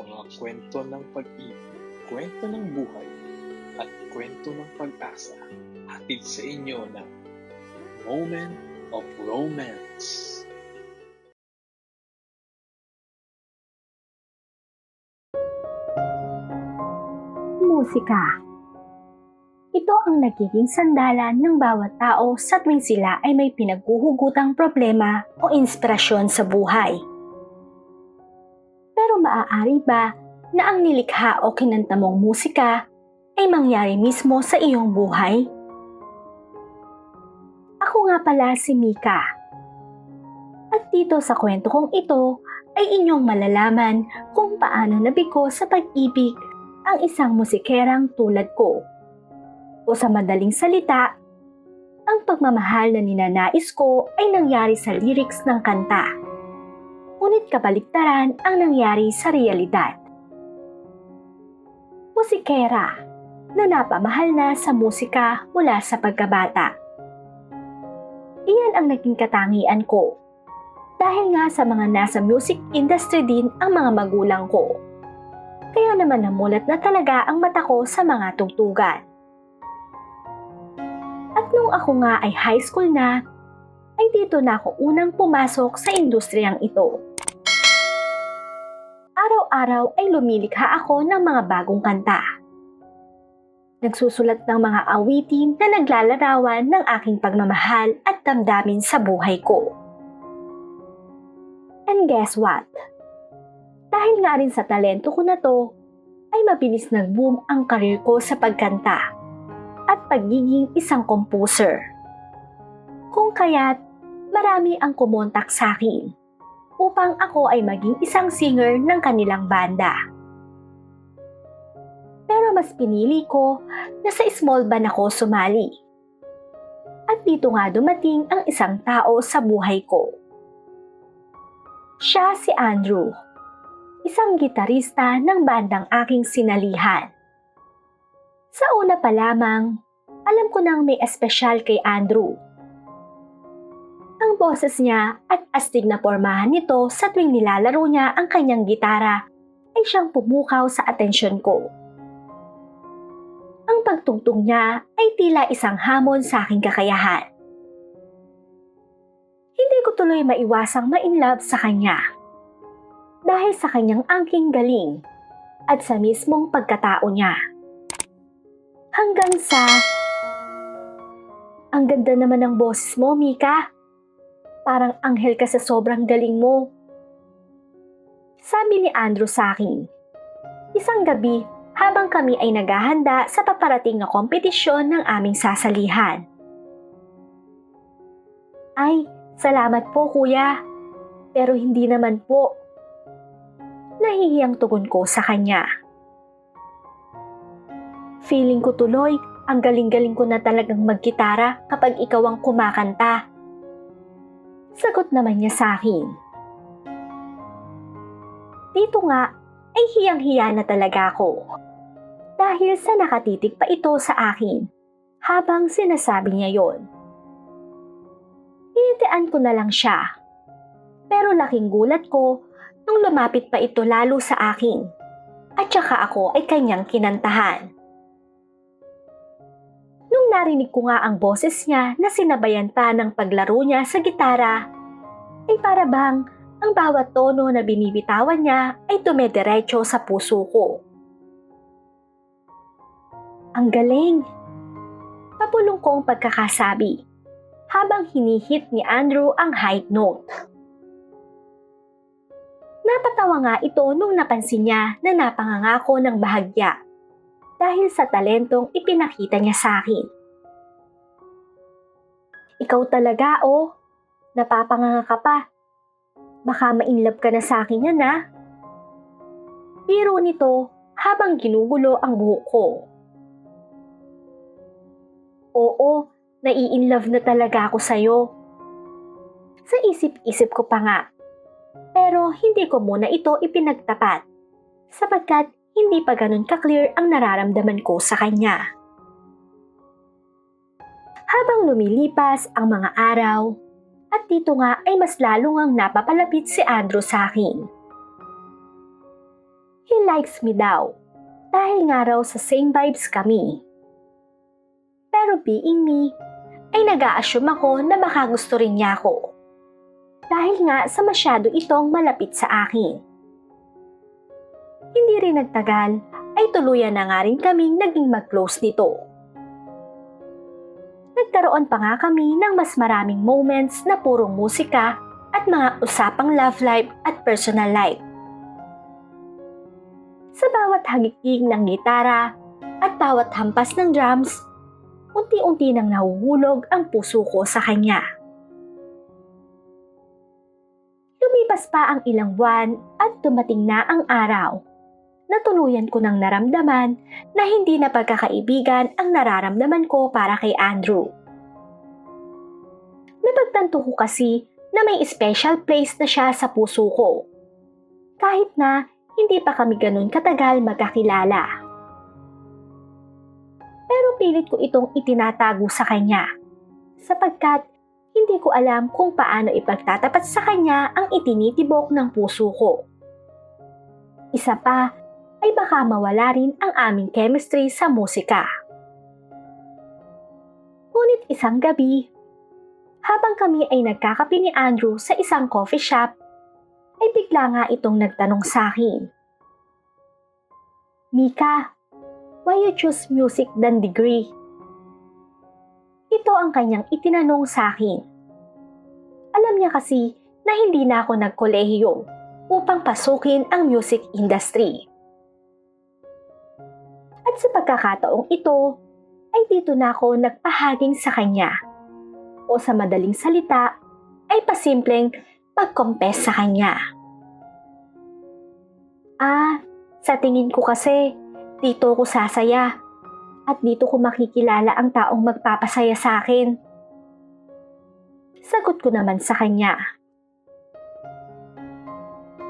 mga kwento ng pag-ibig, kwento ng buhay, at kwento ng pag-asa hatid sa inyo ng Moment of Romance. Musika Ito ang nagiging sandalan ng bawat tao sa tuwing sila ay may pinaghuhugutang problema o inspirasyon sa buhay. Maaari ba na ang nilikha o kinanta mong musika ay mangyari mismo sa iyong buhay? Ako nga pala si Mika. At dito sa kwento kong ito ay inyong malalaman kung paano nabigo sa pag-ibig ang isang musikerang tulad ko. O sa madaling salita, ang pagmamahal na ninanais ko ay nangyari sa lyrics ng kanta. Ngunit kabaliktaran ang nangyari sa realidad. Musikera na napamahal na sa musika mula sa pagkabata. Iyan ang naging katangian ko. Dahil nga sa mga nasa music industry din ang mga magulang ko. Kaya naman namulat na talaga ang mata ko sa mga tugtugan. At nung ako nga ay high school na, ay dito na ako unang pumasok sa industriyang ito. Araw-araw ay lumilikha ako ng mga bagong kanta. Nagsusulat ng mga awitin na naglalarawan ng aking pagmamahal at damdamin sa buhay ko. And guess what? Dahil nga rin sa talento ko na to, ay mabilis nag-boom ang karir ko sa pagkanta at pagiging isang composer. Kung kaya't marami ang kumontak sa akin upang ako ay maging isang singer ng kanilang banda. Pero mas pinili ko na sa small band ako sumali. At dito nga dumating ang isang tao sa buhay ko. Siya si Andrew, isang gitarista ng bandang aking sinalihan. Sa una pa lamang, alam ko nang may espesyal kay Andrew. Ang boses niya at astig na pormahan nito sa tuwing nilalaro niya ang kanyang gitara ay siyang pumukaw sa atensyon ko. Ang pagtugtog niya ay tila isang hamon sa aking kakayahan. Hindi ko tuloy maiwasang ma-inlove sa kanya. Dahil sa kanyang angking galing at sa mismong pagkatao niya. Hanggang sa... Ang ganda naman ng boses mo, Mika. Parang anghel ka sa sobrang galing mo. Sabi ni Andrew sa akin. Isang gabi, habang kami ay naghahanda sa paparating na kompetisyon ng aming sasalihan. Ay, salamat po kuya. Pero hindi naman po. Nahihiyang tugon ko sa kanya. Feeling ko tuloy, ang galing-galing ko na talagang magkitara kapag ikaw ang kumakanta. Sagot naman niya sa akin. Dito nga, ay hiyang-hiya na talaga ako. Dahil sa nakatitig pa ito sa akin, habang sinasabi niya yon. Hinitian ko na lang siya. Pero laking gulat ko nung lumapit pa ito lalo sa akin. At saka ako ay kanyang kinantahan. Nung narinig ko nga ang boses niya na sinabayan pa ng paglaro niya sa gitara, ay para bang ang bawat tono na binibitawan niya ay dumediretso sa puso ko. Ang galing! Papulong kong pagkakasabi habang hinihit ni Andrew ang high note. Napatawa nga ito nung napansin niya na napangangako ng bahagya dahil sa talentong ipinakita niya sa akin. Ikaw talaga, oh. Napapanganga ka pa. Baka ma-inlove ka na sa akin yan, ha? Biro nito habang ginugulo ang buhok ko. Oo, nai-inlove na talaga ako sa'yo. Sa isip-isip ko pa nga. Pero hindi ko muna ito ipinagtapat sapagkat hindi pa ganun ka-clear ang nararamdaman ko sa kanya. Habang lumilipas ang mga araw, at dito nga ay mas lalong ang napapalapit si Andrew sa akin. He likes me daw. Dahil nga raw sa same vibes kami. Pero being me, ay nag assume ako na baka gusto rin niya ako. Dahil nga sa masyado itong malapit sa akin. Hindi rin nagtagal ay tuluyan na nga rin kaming naging mag-close nito. Nagkaroon pa nga kami ng mas maraming moments na purong musika at mga usapang love life at personal life. Sa bawat hagikig ng gitara at bawat hampas ng drums, unti-unti nang nahuhulog ang puso ko sa kanya. Lumipas pa ang ilang buwan at dumating na ang araw na tuluyan ko nang naramdaman na hindi na pagkakaibigan ang nararamdaman ko para kay Andrew. Napagtanto ko kasi na may special place na siya sa puso ko. Kahit na hindi pa kami ganun katagal magkakilala. Pero pilit ko itong itinatago sa kanya sapagkat hindi ko alam kung paano ipagtatapat sa kanya ang itinitibok ng puso ko. Isa pa ay baka mawala rin ang aming chemistry sa musika. Ngunit isang gabi, habang kami ay nagkakape ni Andrew sa isang coffee shop, ay bigla nga itong nagtanong sa akin. Mika, why you choose music than degree? Ito ang kanyang itinanong sa akin. Alam niya kasi na hindi na ako nagkolehiyo upang pasukin ang music industry. At sa pagkakataong ito, ay dito na ako nagpahaging sa kanya. O sa madaling salita, ay pasimpleng pag-confess sa kanya. Ah, sa tingin ko kasi, dito ko sasaya. At dito ko makikilala ang taong magpapasaya sa akin. Sagot ko naman sa kanya.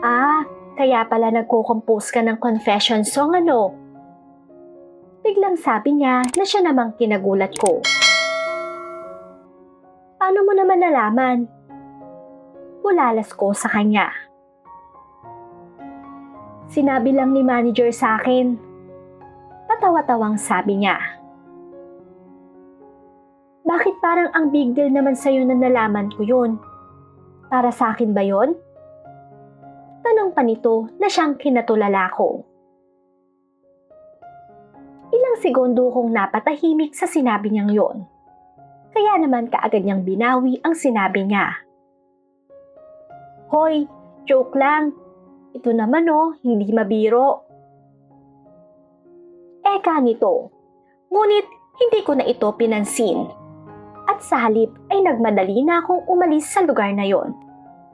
Ah, kaya pala nagko-compose ka ng confession song ano? Biglang sabi niya na siya namang kinagulat ko. Paano mo naman nalaman? Bulalas ko sa kanya. Sinabi lang ni manager sa akin. Patawa-tawang sabi niya. Bakit parang ang big deal naman sa'yo na nalaman ko yun? Para sa akin ba yon? Tanong pa nito na siyang kinatulala ko. Segundo kong napatahimik sa sinabi niyang yon. Kaya naman kaagad niyang binawi ang sinabi niya. Hoy, joke lang. Ito naman oh, hindi mabiro. Eka nito. Ngunit hindi ko na ito pinansin. At sa halip ay nagmadali na akong umalis sa lugar na yon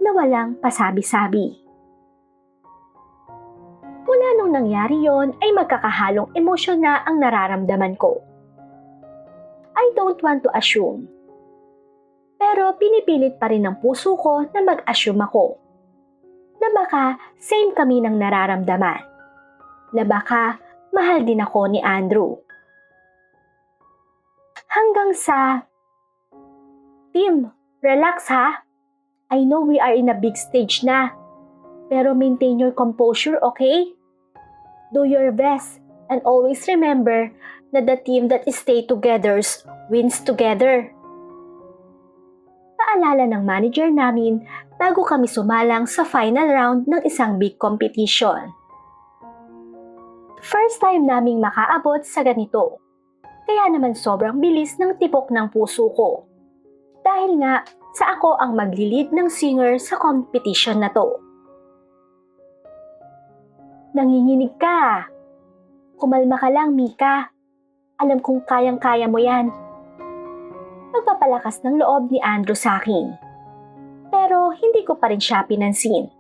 na walang pasabi-sabi. Nangyari yon ay magkakahalong emosyon na ang nararamdaman ko. I don't want to assume. Pero pinipilit pa rin ng puso ko na mag-assume ako. Na baka same kami ng nararamdaman. Na baka mahal din ako ni Andrew. Hanggang sa... Tim, relax ha. I know we are in a big stage na. Pero maintain your composure, okay? Do your best and always remember na the team that stay together wins together. Paalala ng manager namin bago kami sumalang sa final round ng isang big competition. First time naming makaabot sa ganito. Kaya naman sobrang bilis ng tipok ng puso ko. Dahil nga sa ako ang maglilid ng singer sa competition na to. Nanginginig ka. Kumalma ka lang, Mika. Alam kong kayang-kaya mo yan. Pagpapalakas ng loob ni Andrew sa akin. Pero hindi ko pa rin siya pinansin.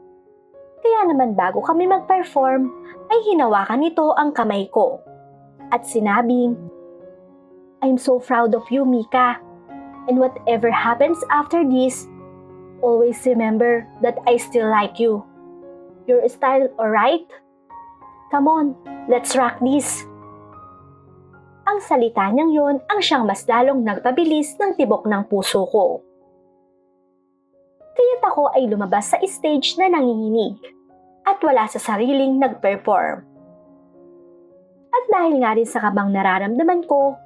Kaya naman bago kami mag-perform, ay hinawakan nito ang kamay ko. At sinabing, I'm so proud of you, Mika. And whatever happens after this, always remember that I still like you. Your style, alright? Come on, let's rock this. Ang salita niyang yon ang siyang mas lalong nagpabilis ng tibok ng puso ko. Kaya't ako ay lumabas sa stage na nanginginig at wala sa sariling nag-perform. At dahil nga rin sa kabang nararamdaman ko,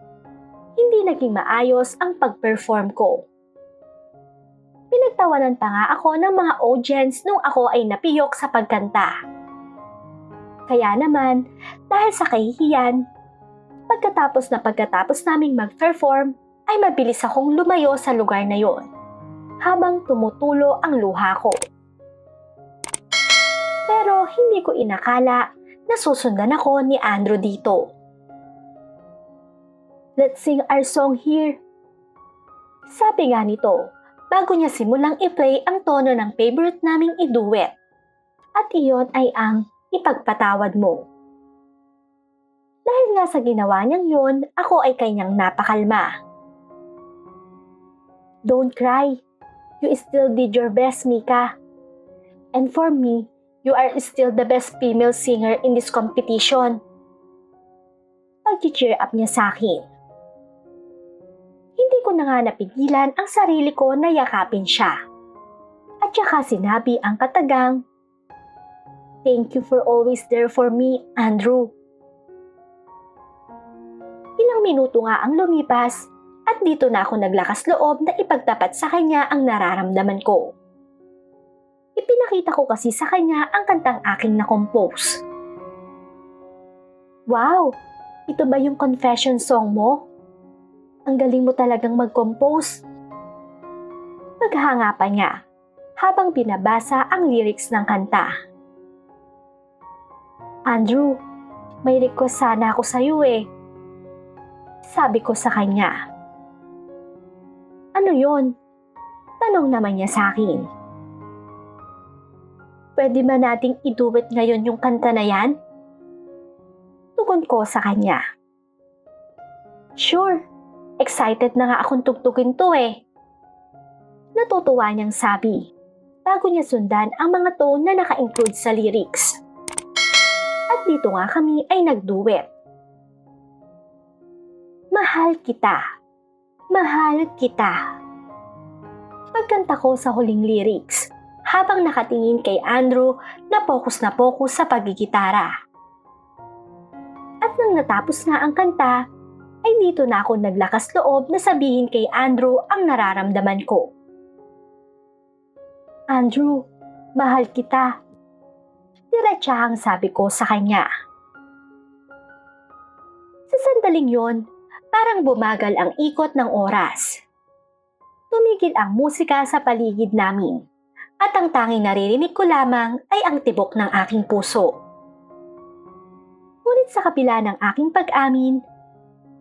hindi naging maayos ang pag-perform ko. Pinagtawanan pa nga ako ng mga audience nung ako ay napiyok sa pagkanta. Kaya naman, dahil sa kahihiyan, pagkatapos na pagkatapos naming mag-perform, ay mabilis akong lumayo sa lugar na yon habang tumutulo ang luha ko. Pero hindi ko inakala na susundan ako ni Andrew dito. Let's sing our song here. Sabi nga nito, bago niya simulang i-play ang tono ng favorite naming iduet. At iyon ay ang ipagpatawad mo. Dahil nga sa ginawa niyang yun, ako ay kanyang napakalma. Don't cry. You still did your best, Mika. And for me, you are still the best female singer in this competition. Pag-cheer up niya sa akin. Hindi ko na nga napigilan ang sarili ko na yakapin siya. At saka sinabi ang katagang, Thank you for always there for me, Andrew. Ilang minuto nga ang lumipas at dito na ako naglakas loob na ipagtapat sa kanya ang nararamdaman ko. Ipinakita ko kasi sa kanya ang kantang aking na-compose. Wow! Ito ba yung confession song mo? Ang galing mo talagang mag-compose. Naghanga pa niya habang binabasa ang lyrics ng kanta. Andrew, may request sana ako sa iyo eh. Sabi ko sa kanya. Ano yon? Tanong naman niya sa akin. Pwede ba nating iduwet ngayon yung kanta na yan? Tugon ko sa kanya. Sure, excited na nga akong tugtugin to eh. Natutuwa niyang sabi, bago niya sundan ang mga tone na naka-include sa lyrics. Dito nga kami ay nagduet. Mahal kita. Mahal kita. Pagkanta ko sa huling lyrics, habang nakatingin kay Andrew na focus na focus sa pagigitara. At nang natapos na ang kanta, ay dito na ako naglakas loob na sabihin kay Andrew ang nararamdaman ko. Andrew, mahal kita. Diretsahang sabi ko sa kanya. Sa sandaling yon, parang bumagal ang ikot ng oras. Tumigil ang musika sa paligid namin at ang tanging naririnig ko lamang ay ang tibok ng aking puso. Ngunit sa kabila ng aking pag-amin,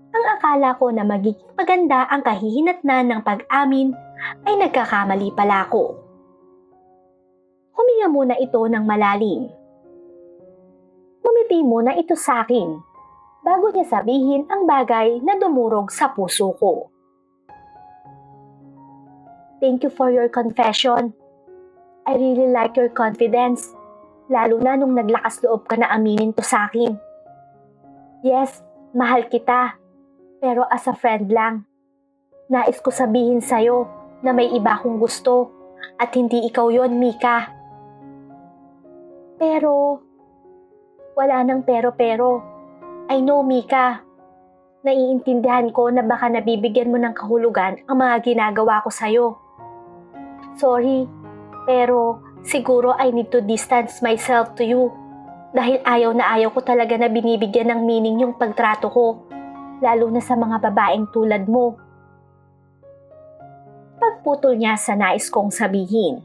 ang akala ko na magiging maganda ang kahihinatnan ng pag-amin ay nagkakamali pala ako. Huminga muna ito ng malalim. Ngumiti muna ito sa akin bago niya sabihin ang bagay na dumurog sa puso ko. Thank you for your confession. I really like your confidence, lalo na nung naglakas loob ka na aminin to sa akin. Yes, mahal kita, pero as a friend lang. Nais ko sabihin sa'yo na may iba akong gusto at hindi ikaw yon Mika. Pero, wala nang pero-pero. I know, Mika. Naiintindihan ko na baka nabibigyan mo ng kahulugan ang mga ginagawa ko sa'yo. Sorry, pero siguro I need to distance myself to you. Dahil ayaw na ayaw ko talaga na binibigyan ng meaning yung pagtrato ko, lalo na sa mga babaeng tulad mo. Pagputol niya sa nais kong sabihin.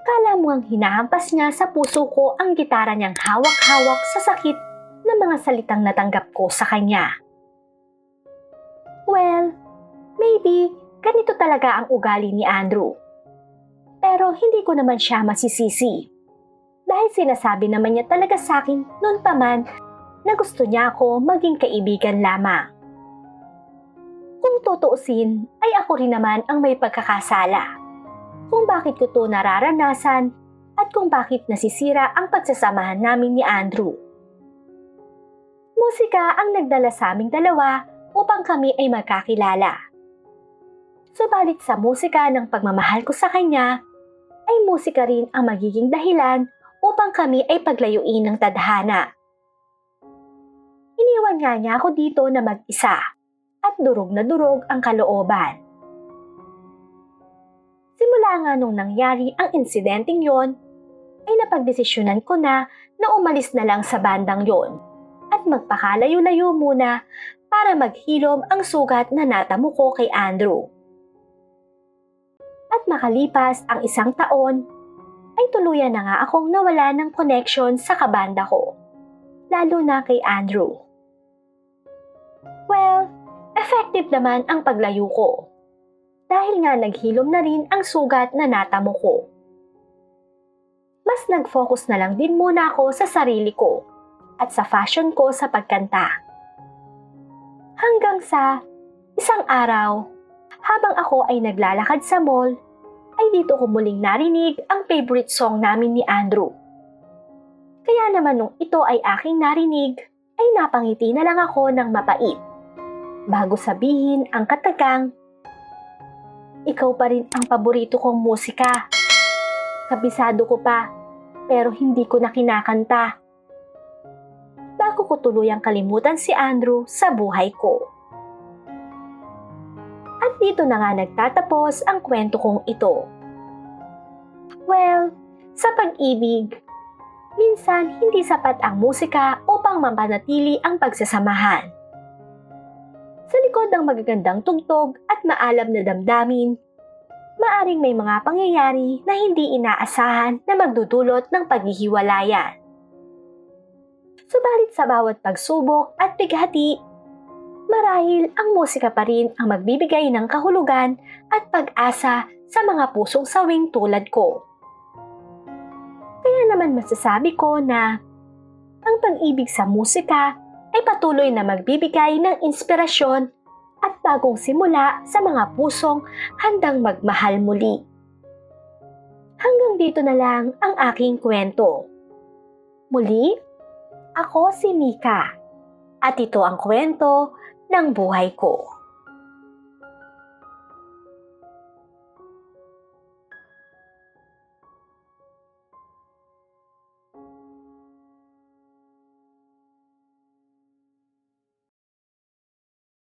Kala mo ang hinahampas niya sa puso ko ang gitara niyang hawak-hawak sa sakit ng mga salitang natanggap ko sa kanya. Well, maybe ganito talaga ang ugali ni Andrew. Pero hindi ko naman siya masisisi. Dahil sinasabi naman niya talaga sa akin noon pa man na gusto niya ako maging kaibigan lamang. Kung tutuusin, ay ako rin naman ang may pagkakasala. Kung bakit ko to nararanasan at kung bakit nasisira ang pagsasamahan namin ni Andrew. Musika ang nagdala sa aming dalawa upang kami ay magkakilala. Subalit sa musika ng pagmamahal ko sa kanya, ay musika rin ang magiging dahilan upang kami ay paglayuin ng tadhana. Iniwan nga niya ako dito na mag-isa at durog na durog ang kalooban. Simula nga nung nangyari ang insidenteng yon, ay napagdesisyonan ko na na umalis na lang sa bandang yon at magpakalayo-layo muna para maghilom ang sugat na natamo ko kay Andrew. At makalipas ang isang taon, ay tuluyan na nga akong nawala ng connection sa kabanda ko, lalo na kay Andrew. Well, effective naman ang paglayo ko. Dahil nga naghilom na rin ang sugat na natamo ko. Mas nag-focus na lang din muna ako sa sarili ko at sa fashion ko sa pagkanta. Hanggang sa isang araw, habang ako ay naglalakad sa mall, ay dito ko muling narinig ang favorite song namin ni Andrew. Kaya naman nung ito ay aking narinig, ay napangiti na lang ako ng mapait. Bago sabihin ang katagang, ikaw pa rin ang paborito kong musika. Kabisado ko pa, pero hindi ko na kinakanta bago ko tuluyang kalimutan si Andrew sa buhay ko. At dito na nga nagtatapos ang kwento kong ito. Well, sa pag-ibig, minsan hindi sapat ang musika upang mapanatili ang pagsasamahan. Sa likod ng magagandang tugtog at maalam na damdamin, maaring may mga pangyayari na hindi inaasahan na magdudulot ng paghihiwalayan. Subalit sa bawat pagsubok at bighati, marahil ang musika pa rin ang magbibigay ng kahulugan at pag-asa sa mga pusong sawing tulad ko. Kaya naman masasabi ko na ang pag-ibig sa musika ay patuloy na magbibigay ng inspirasyon bagong simula sa mga pusong handang magmahal muli. Hanggang dito na lang ang aking kwento. Muli, ako si Mika at ito ang kwento ng buhay ko.